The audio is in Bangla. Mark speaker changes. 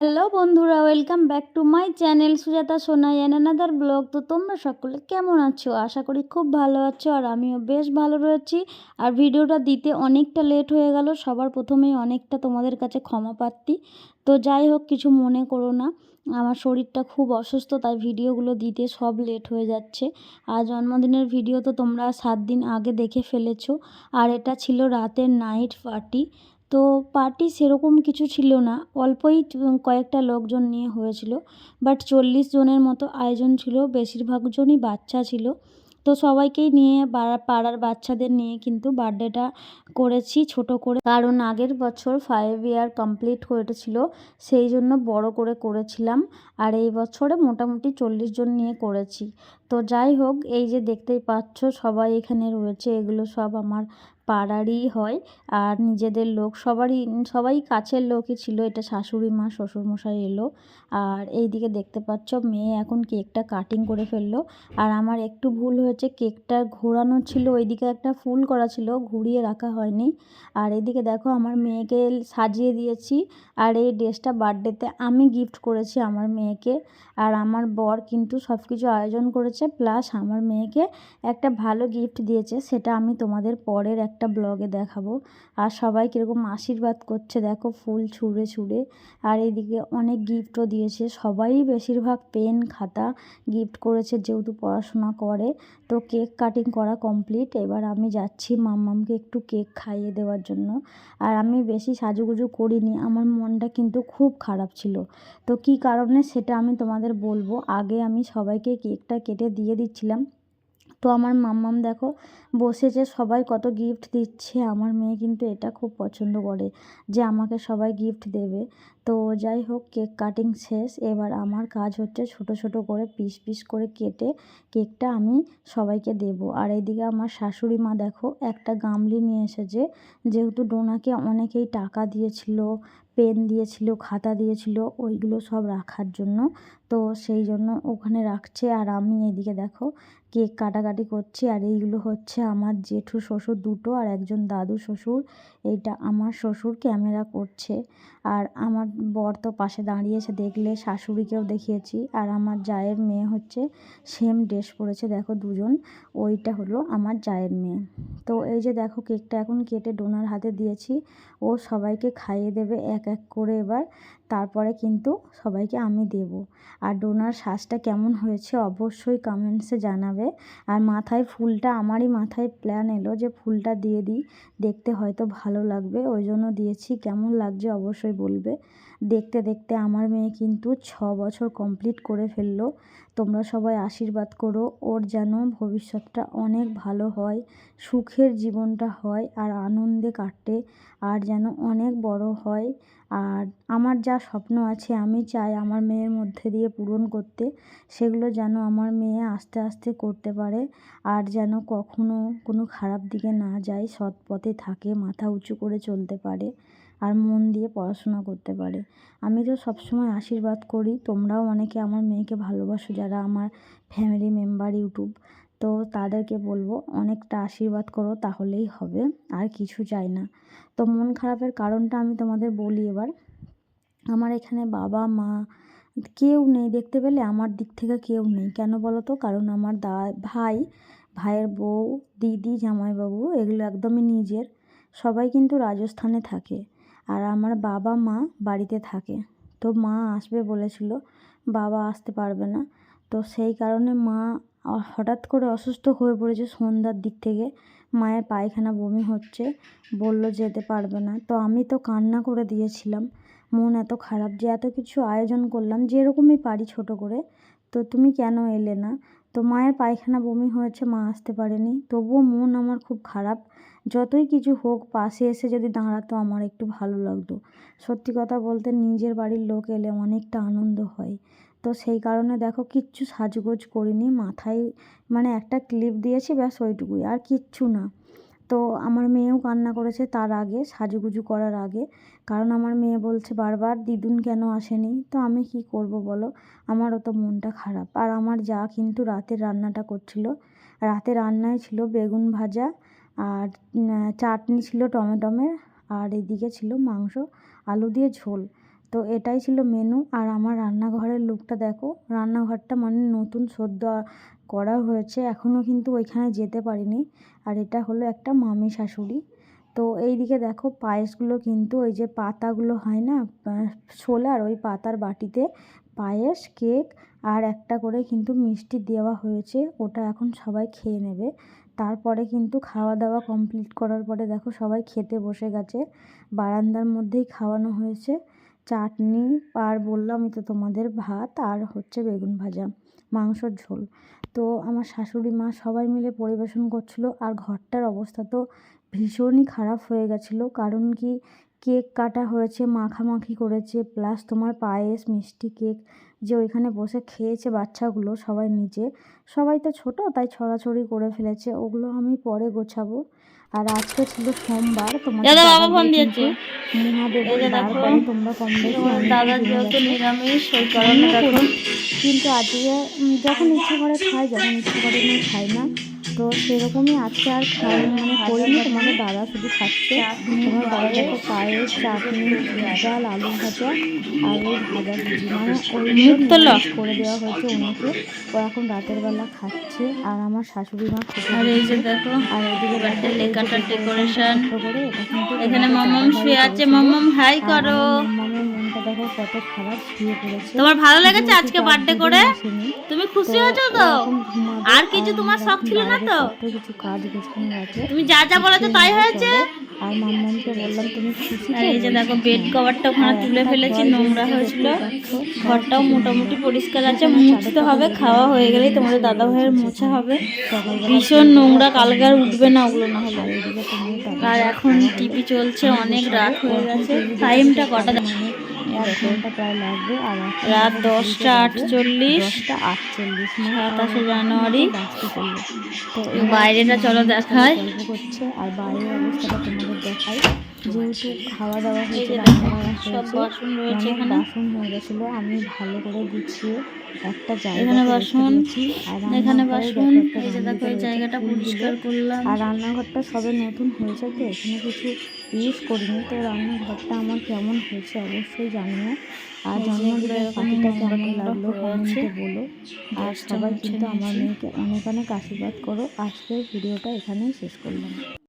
Speaker 1: হ্যালো বন্ধুরা, welcome back to my channel Sujata Sona another blog. তো তোমরা সকলে কেমন আছো? আশা করি খুব ভালো আছো আর আমিও বেশ ভালো রয়েছি। আর ভিডিওটা দিতে অনেকটা লেট হয়ে গেল, সবার প্রথমেই অনেকটা তোমাদের কাছে ক্ষমা প্রার্থী। তো যাই হোক, কিছু মনে করো না, আমার শরীরটা খুব অসুস্থ, তাই ভিডিওগুলো দিতে সব লেট হয়ে যাচ্ছে। আর জন্মদিনের ভিডিও তো তোমরা সাত দিন আগে দেখে ফেলেছো। আর এটা ছিল রাতের নাইট পার্টি। তো পার্টি সেরকম কিছু ছিল না। অল্পই কয়েকটা লোকজন নিয়ে হয়েছিল। বাট চল্লিশ জনের মতো আয়োজন ছিল। বেশিরভাগ জনই বাচ্চা ছিল। তো সবাইকেই নিয়ে পাড়ার বাচ্চাদের নিয়ে কিন্তু বার্থডেটা করেছি ছোট করে। কারণ আগের বছর ফাইভ ইয়ার কমপ্লিট হয়েছিল সেই জন্য বড় করে করেছিলাম। আর এই বছরে মোটামুটি চল্লিশ জন নিয়ে করেছি। তো যাই হোক, এই যে দেখতেই পাচ্ছ, সবাই এখানে রয়েছে। এগুলো সব আমার পাড়ারই হয়। আর নিজেদের লোক সবারই, সবাই কাছের লোকই ছিল। এটা শাশুড়ি মা, শ্বশুরমশাই এলো। আর এই দিকে দেখতে পাচ্ছ, মেয়ে এখন কেকটা কাটিং করে ফেলল। আর আমার একটু ভুল হয়েছে, কেকটা ঘোরানো ছিল, ওইদিকে একটা ফুল করা ছিল, ঘুরিয়ে রাখা হয়নি। আর এদিকে দেখো, আমার মেয়েকে সাজিয়ে দিয়েছি। আর এই ড্রেসটা বার্থডেতে আমি গিফট করেছি আমার মেয়েকে। আর আমার বর কিন্তু সব কিছু আয়োজন করেছে প্লাস আমার মেয়েকে একটা ভালো গিফট দিয়েছে, সেটা আমি তোমাদের পরের একটা ব্লগে দেখাবো। আর সবাই কীরকম আশীর্বাদ করছে, দেখো ফুল ছুঁড়ে ছুঁড়ে। আর এইদিকে অনেক গিফটও দিয়েছে। সবাই বেশিরভাগ পেন খাতা গিফট করেছে যেহেতু পড়াশোনা করে। তো কেক কাটিং করা কমপ্লিট এবার আমি যাচ্ছি মাম্মামকে একটু কেক খাইয়ে দেওয়ার জন্য। আর আমি বেশি সাজুগুজু করিনি, আমার মনটা কিন্তু খুব খারাপ ছিল। তো কি কারণে সেটা আমি তোমাদের বলব। আগে আমি সবাইকে কেকটা কেটে দিয়ে দিচ্ছিলাম। তো আমার মাম্মাম দেখো বসেছে সবাই কত গিফট দিচ্ছে, আমার মেয়ে কিন্তু এটা খুব পছন্দ করে যে আমাকে সবাই গিফট দেবে। তো যাই হোক কেক কাটিং শেষ। এবার আমার কাজ হচ্ছে ছোট ছোট করে পিস পিস করে কেটে কেকটা আমি সবাইকে দেব। আর এইদিকে আমার শাশুড়ি মা দেখো একটা গামলি নিয়ে এসেছে, যেহেতু ডোনাকে অনেকেই টাকা দিয়েছিল পেন দিয়েছিল, খাতা দিয়েছিল, ওইগুলো সব রাখার জন্য। তো সেই জন্য ওখানে রাখছে। আর আমি এদিকে দেখো কেক কাটাকাটি করছি। আর এইগুলো হচ্ছে আমার জেঠু শ্বশুর দুটো আর একজন দাদু শ্বশুর। এইটা আমার শ্বশুর ক্যামেরা করছে। আর আমার বর তো পাশে দাঁড়িয়েছে দেখলে, শাশুড়িকেও দেখিয়েছি। আর আমার জায়ের মেয়ে হচ্ছে সেম ড্রেস পরেছে। দেখো দুজন, ওইটা হলো আমার জায়ের মেয়ে। তো এই যে দেখো কেকটা এখন কেটে ডোনার হাতে দিয়েছি। ও সবাইকে খাইয়ে দেবে এক এক করে এবার। তারপরে কিন্তু সবাইকে আমি দেব। আর ডোনার শ্বাসটা কেমন হয়েছে অবশ্যই কমেন্টসে জানাবে। আর মাথায় ফুলটা, আমারই মাথায় প্ল্যান এলো যে ফুলটা দিয়ে দিই। দেখতে হয়তো ভালো লাগবে, ওই জন্য দিয়েছি। কেমন লাগছে অবশ্যই বলবে। দেখতে দেখতে আমার মেয়ে কিন্তু ছ বছর কমপ্লিট করে ফেলল। তোমরা সবাই আশীর্বাদ করো, ওর যেন ভবিষ্যৎটা অনেক ভালো হয়, সুখের জীবনটা হয় আর আনন্দে কাটে আর যেন অনেক বড় হয়। আর আমার যা স্বপ্ন আছে, আমি চাই আমার মেয়ের মধ্যে দিয়ে পূরণ করতে, সেগুলো যেন আমার মেয়ে আস্তে আস্তে করতে পারে আর যেন কখনো কোনো খারাপ দিকে না যায়, সৎ পথে থাকে, মাথা উঁচু করে চলতে পারে। আর মন দিয়ে পড়াশোনা করতে পারে। আমি তো সবসময় আশীর্বাদ করি, তোমরাও অনেকে আমার মেয়েকে ভালোবাসো যারা আমার ফ্যামিলি মেম্বার ইউটিউব। তো তাদেরকে বলব, অনেকটা আশীর্বাদ করো, তাহলেই হবে, আর কিছু চাই না। তো মন খারাপের কারণটা আমি তোমাদের বলি এবার। আমার এখানে বাবা, মা কেউ নেই, দেখতে পেলে আমার দিক থেকে কেউ নেই। কেন বলো তো কারণ আমার দা, ভাই, ভাইয়ের বউ, দিদি, জামাইবাবু, এগুলো একদমই নিজের। সবাই কিন্তু রাজস্থানে থাকে। আর আমার বাবা মা বাড়িতে থাকে। তো মা আসবে বলেছিল, বাবা আসতে পারবে না। তো সেই কারণে মা হঠাৎ করে অসুস্থ হয়ে পড়েছে সন্ধ্যার দিক থেকে। মায়ের পায়খানা বমি হচ্ছে, বলল যেতে পারবে না। তো আমি তো কান্না করে দিয়েছিলাম। মন এত খারাপ যে এত কিছু আয়োজন করলাম, যেরকমই পারি ছোট করে। তো তুমি কেন এলে না? তো মায়ের পায়খানা বমি হয়েছে, মা আসতে পারেনি। তবুও মন আমার খুব খারাপ। যতই কিছু হোক, পাশে এসে যদি দাঁড়াতো, আমার একটু ভালো লাগতো। সত্যি কথা বলতে, নিজের বাড়ির লোক এলে অনেকটা আনন্দ হয়। তো সেই কারণে দেখো, কিচ্ছু সাজগোজ করিনি। মাথায় মানে একটা ক্লিপ দিয়েছি, ব্যাস ওইটুকুই। আর কিচ্ছু না। তো আমার মেয়েও কান্না করেছে তার আগে, সাজুগুজু করার আগে। কারণ আমার মেয়ে বলছে বারবার, দিদুন কেন আসেনি? তো আমি কি করব বলো? আমারও তো মনটা খারাপ। আর আমার যা কিন্তু রাতের রান্নাটা করছিল। রাতে রান্নায় ছিল বেগুন ভাজা আর চাটনি ছিল টমেটোমের, আর এদিকে ছিল মাংস, আলু দিয়ে ঝোল। তো এটাই ছিল মেনু আর আমার রান্নাঘরের লুকটা দেখো, রান্নাঘরটা মানে নতুন সদ্য করা হয়েছে এখনও কিন্তু ওইখানে যেতে পারিনি, আর এটা হলো একটা মামি শাশুড়ি। তো এই দিকে দেখো পায়েসগুলো কিন্তু ওই যে পাতাগুলো হয় না ছোলার ওই পাতার বাটিতে পায়েস, কেক, আর একটা করে কিন্তু মিষ্টি দেওয়া হয়েছে, ওটা এখন সবাই খেয়ে নেবে। তারপরে কিন্তু খাওয়া দাওয়া কমপ্লিট করার পরে দেখো সবাই খেতে বসে গেছে, বারান্দার মধ্যেই খাওয়ানো হয়েছে। চাটনি আর বললামই তো তোমাদের ভাত আর হচ্ছে বেগুন ভাজা, মাংসর ঝোল। তো আমার শাশুড়ি মা সবাই মিলে পরিবেশন করছিল আর ঘরটার অবস্থা তো ভীষণই খারাপ হয়ে গেছিল। কারণ কি, কেক কাটা হয়েছে, মাখামাখি করেছে প্লাস তোমার পায়েস, মিষ্টি কেক যে ওইখানে বসে খেয়েছে বাচ্চাগুলো সবাই নিচে সবাই তো ছোট, তাই ছড়াছড়ি করে ফেলেছে, ওগুলো আমি পরে গোছাবো। আর আজকে ছিল সোমবার তোমাদের
Speaker 2: দাদা বাবা ফোন দিয়েছে।
Speaker 1: তোমরা কম বেশি জেনে
Speaker 2: যেহেতু নিরামিষ সেই কারণে
Speaker 1: কিন্তু আজকে যখন ইচ্ছা করে খাই যখন ইচ্ছা করে খাই না তো সেরকমই আজকে আর খাই মানে করিনি তোমাদের দাদা শুধু খাচ্ছে তোমার দাদা দেখো পায়েস চাটনি ডাল আলু ভাজা আর ওই ভাজা মানে ওই করে দেওয়া হয়েছে ওনাকে ও এখন রাতের বেলা খাচ্ছে আর আমার শাশুড়ি মা
Speaker 2: আর এই যে। দেখো
Speaker 1: আর যে
Speaker 2: লেখাটার
Speaker 1: decoration
Speaker 2: decoration।
Speaker 1: করে
Speaker 2: এখানে
Speaker 1: দাদাভাই
Speaker 2: শুয়ে আছে। মাম্মাম হাই করো
Speaker 1: মনটা দেখো কত খারাপ শুয়ে পড়েছে।
Speaker 2: তোমার ভালো লেগেছে আজকে বার্থডে করে? তুমি খুশি হয়েছো তো? আর কিছু তোমার শখ ছিল না তো?
Speaker 1: কিছু কাজ গোছানো আছে
Speaker 2: তুমি যা যা বলেছ তাই হয়েছে?
Speaker 1: আর মাম্মামকে বললাম তুমি খুশি
Speaker 2: আর এই যে দেখো বেড কভারটা ওখানে তুলে ফেলেছি নোংরা হয়েছিল। ঘরটাও মোটামুটি পরিষ্কার আছে মুছতে হবে খাওয়া হয়ে গেলেই তোমাদের দাদা ভাইয়ের মোছা হবে। ভীষণ নোংরা কালকে আর উঠবে না ওগুলো না হলে। আর এখন টিভি চলছে অনেক রাত হয়ে গেছে। টাইমটা কটা? রাত দশটা আটচল্লিশ
Speaker 1: আটচল্লিশ
Speaker 2: সাতাশে জানুয়ারি। বাইরেটা চলো
Speaker 1: দেখায় আর বাইরের অবস্থাটা তোমাদের দেখাই। যেহেতু খাওয়া দাওয়া হয়েছে রান্না
Speaker 2: দেখো,
Speaker 1: হয়েছে অনেক বাসন হয়ে গেছিল আমি ভালো করে গুছিয়ে একটা
Speaker 2: এখানে বাসন, এখানে বাসন এই যে দেখো এই জায়গাটা পরিষ্কার করলাম।
Speaker 1: আর রান্নাঘরটা সবে নতুন হয়েছে তো এখানে কিছু ইউজ করিনি তো রান্নাঘরটা আমার কেমন হয়েছে অবশ্যই জানিও আর জন্মদিনের পাখিটা কেমন লাগল কমেন্টে বলো। আর সবাই কিন্তু আমার মেয়েকে অনেক অনেক আশীর্বাদ করো। আজকের ভিডিওটা এখানেই শেষ করলাম।